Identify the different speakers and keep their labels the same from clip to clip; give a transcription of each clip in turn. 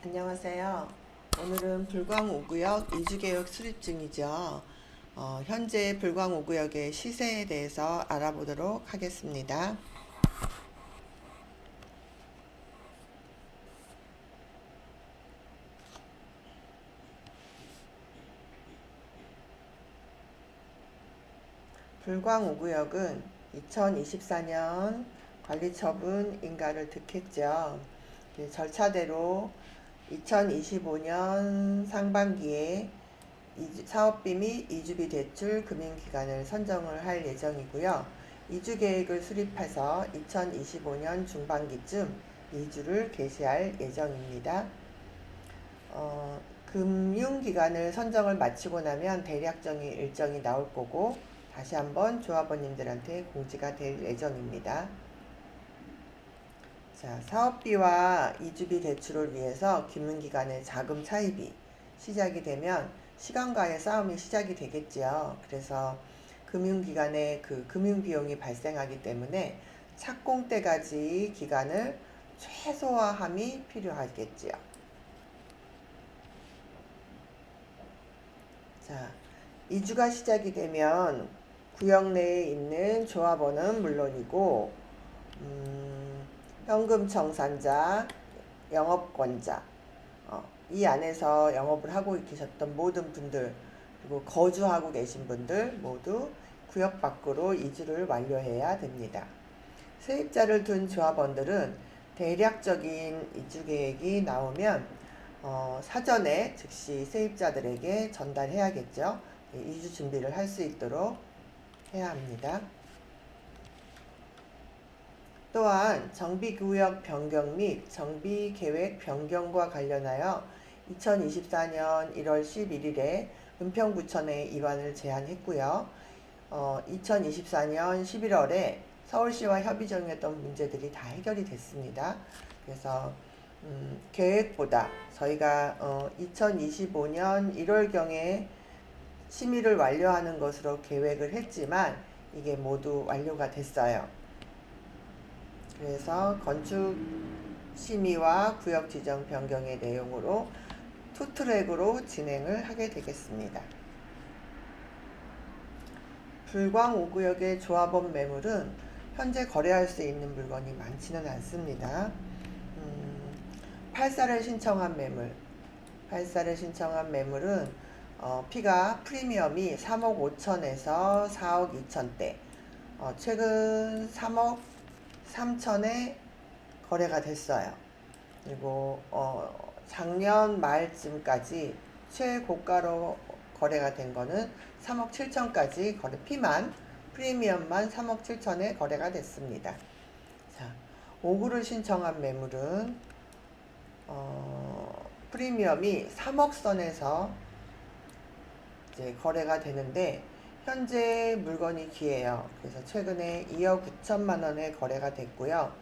Speaker 1: 안녕하세요. 오늘은 불광 5구역 이주개역 수립 중이죠. 어, 현재 불광 5구역의 시세에 대해서 알아보도록 하겠습니다. 불광 5구역은 2024년 관리처분 인가를 득했죠. 그 절차대로 2025년 상반기에 사업비 및 이주비 대출 금융기간을 선정을 할 예정이고요. 이주 계획을 수립해서 2025년 중반기쯤 이주를 개시할 예정입니다. 어, 금융기간을 선정을 마치고 나면 대략적인 일정이 나올 거고 다시 한번 조합원님들한테 공지가 될 예정입니다. 자, 사업비와 이주비 대출을 위해서 금융기관의 자금 차입이 시작이 되면 시간과의 싸움이 시작이 되겠지요. 그래서 금융기관의 그 금융비용이 발생하기 때문에 착공 때까지 기간을 최소화함이 필요하겠지요. 자, 이주가 시작이 되면 구역 내에 있는 조합원은 물론이고, 음, 현금 청산자, 영업권자, 어, 이 안에서 영업을 하고 계셨던 모든 분들, 그리고 거주하고 계신 분들 모두 구역 밖으로 이주를 완료해야 됩니다. 세입자를 둔 조합원들은 대략적인 이주 계획이 나오면 어, 사전에 즉시 세입자들에게 전달해야겠죠. 예, 이주 준비를 할 수 있도록 해야 합니다. 또한 정비구역 변경 및 정비계획 변경과 관련하여 2024년 1월 11일에 은평구청에 입안을 제안했고요. 어, 2024년 11월에 서울시와 협의 중이었던 문제들이 다 해결이 됐습니다. 그래서 음, 계획보다 저희가 어, 2025년 1월경에 심의를 완료하는 것으로 계획을 했지만 이게 모두 완료가 됐어요. 그래서 건축 심의와 구역 지정 변경의 내용으로 투트랙으로 진행을 하게 되겠습니다. 불광 5구역의 조합원 매물은 현재 거래할 수 있는 물건이 많지는 않습니다. 음, 8사를 신청한 매물, 8사를 신청한 매물은 어, 피가 프리미엄이 3억 5천에서 4억 2천대, 어, 최근 3억 3천에 거래가 됐어요. 그리고 어, 작년 말쯤까지 최고가로 거래가 된 거는 3억 7천까지 거래 피만 프리미엄만 3억 7천에 거래가 됐습니다. 자, 5구를 신청한 매물은 어, 프리미엄이 3억 선에서 이제 거래가 되는데 현재 물건이 귀해요. 그래서 최근에 2억 9천만 원에 거래가 됐고요.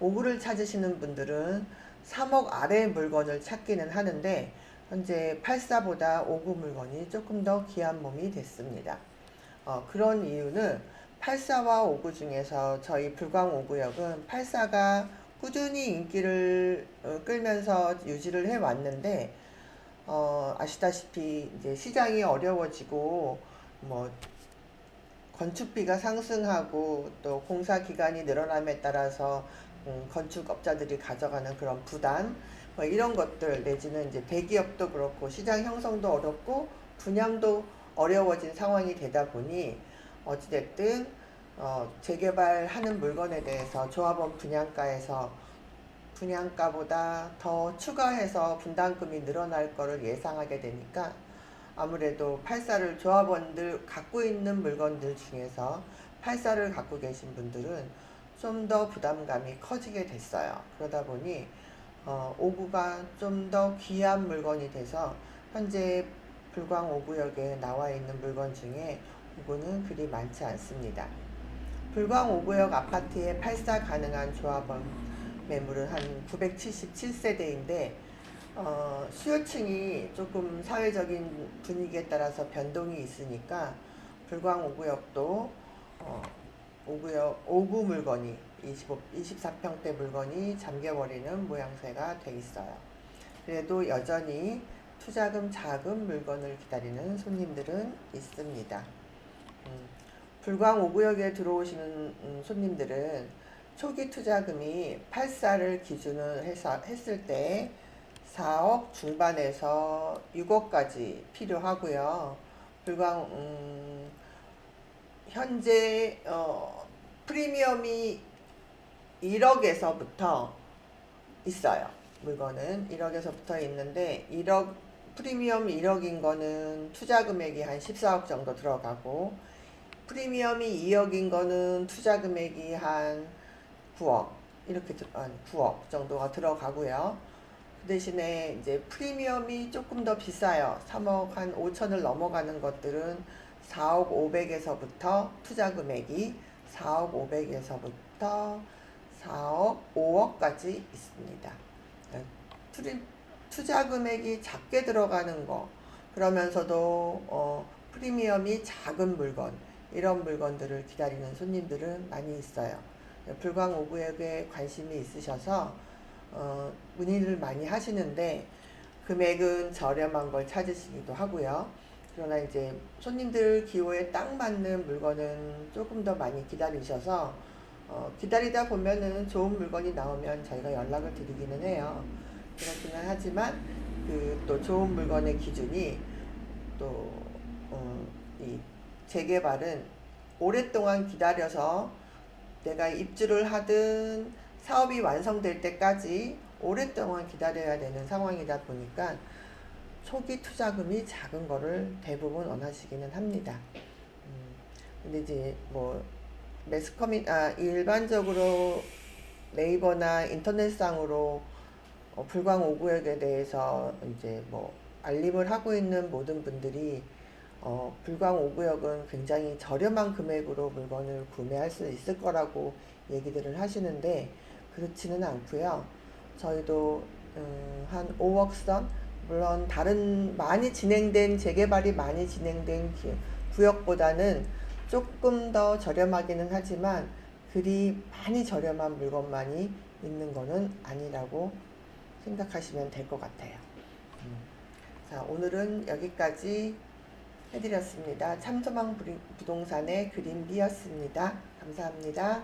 Speaker 1: 5구를 찾으시는 분들은 3억 아래 물건을 찾기는 하는데 현재 84보다 5구 물건이 조금 더 귀한 몸이 됐습니다. 어, 그런 이유는 84와 5구 중에서 저희 불광 5구역은 84가 꾸준히 인기를 어, 끌면서 유지를 해 왔는데 어, 아시다시피 이제 시장이 어려워지고 뭐 건축비가 상승하고 또 공사 기간이 늘어남에 따라서 음, 건축업자들이 가져가는 그런 부담 뭐 이런 것들 내지는 이제 대기업도 그렇고 시장 형성도 어렵고 분양도 어려워진 상황이 되다 보니 어찌됐든 어, 재개발하는 물건에 대해서 조합원 분양가에서 분양가보다 더 추가해서 분담금이 늘어날 거를 예상하게 되니까 아무래도 84를 조합원들 갖고 있는 물건들 중에서 84를 갖고 계신 분들은 좀 더 부담감이 커지게 됐어요. 그러다 보니 어, 5구가 좀 더 귀한 물건이 돼서 현재 불광 5구역에 나와 있는 물건 중에 5구는 그리 많지 않습니다. 불광 5구역 아파트에 84 가능한 조합원 매물은 한 977세대인데 어, 수요층이 조금 사회적인 분위기에 따라서 변동이 있으니까 불광 5구역도 어, 5구역 5구 물건이 25, 24평대 물건이 잠겨버리는 모양새가 돼 있어요. 그래도 여전히 투자금 작은 물건을 기다리는 손님들은 있습니다. 음, 불광 5구역에 들어오시는 음, 손님들은 초기 투자금이 8사를 기준으로 해서 했을 때 4억 중반에서 6억까지 필요하고요. 불광 음, 현재 어, 프리미엄이 1억에서부터 있어요. 물건은 1억에서부터 있는데 1억 프리미엄 1억인 거는 투자 금액이 한 14억 정도 들어가고 프리미엄이 2억인 거는 투자 금액이 한 9억 이렇게 들- 아니 9억 정도가 들어가고요. 그 대신에 이제 프리미엄이 조금 더 비싸요. 3억 한 5천을 넘어가는 것들은 4억 5백에서부터 투자 금액이 4억 5백에서부터 4억 5억까지 있습니다. 네, 투리, 투자 금액이 작게 들어가는 거 그러면서도 어, 프리미엄이 작은 물건 이런 물건들을 기다리는 손님들은 많이 있어요. 불광 오구역에 관심이 있으셔서 어, 문의를 많이 하시는데 금액은 저렴한 걸 찾으시기도 하고요. 그러나 이제 손님들 기호에 딱 맞는 물건은 조금 더 많이 기다리셔서 어, 기다리다 보면은 좋은 물건이 나오면 저희가 연락을 드리기는 해요. 그렇기는 하지만 그 또 좋은 물건의 기준이 또 어, 이 재개발은 오랫동안 기다려서 내가 입주를 하든 사업이 완성될 때까지 오랫동안 기다려야 되는 상황이다 보니까 초기 투자금이 작은 거를 대부분 원하시기는 합니다. 음, 근데 이제 뭐 매스커미 아 일반적으로 네이버나 인터넷상으로 어, 불광 5구역에 대해서 이제 뭐 알림을 하고 있는 모든 분들이 어, 불광 5구역은 굉장히 저렴한 금액으로 물건을 구매할 수 있을 거라고 얘기들을 하시는데 그렇지는 않고요. 저희도 음, 한 5억 선 물론 다른 많이 진행된 재개발이 많이 진행된 기- 구역보다는 조금 더 저렴하기는 하지만 그리 많이 저렴한 물건만이 있는 거는 아니라고 생각하시면 될 것 같아요. 음. 자, 오늘은 여기까지 해드렸습니다. 참소망 부동산의 그림비였습니다. 감사합니다.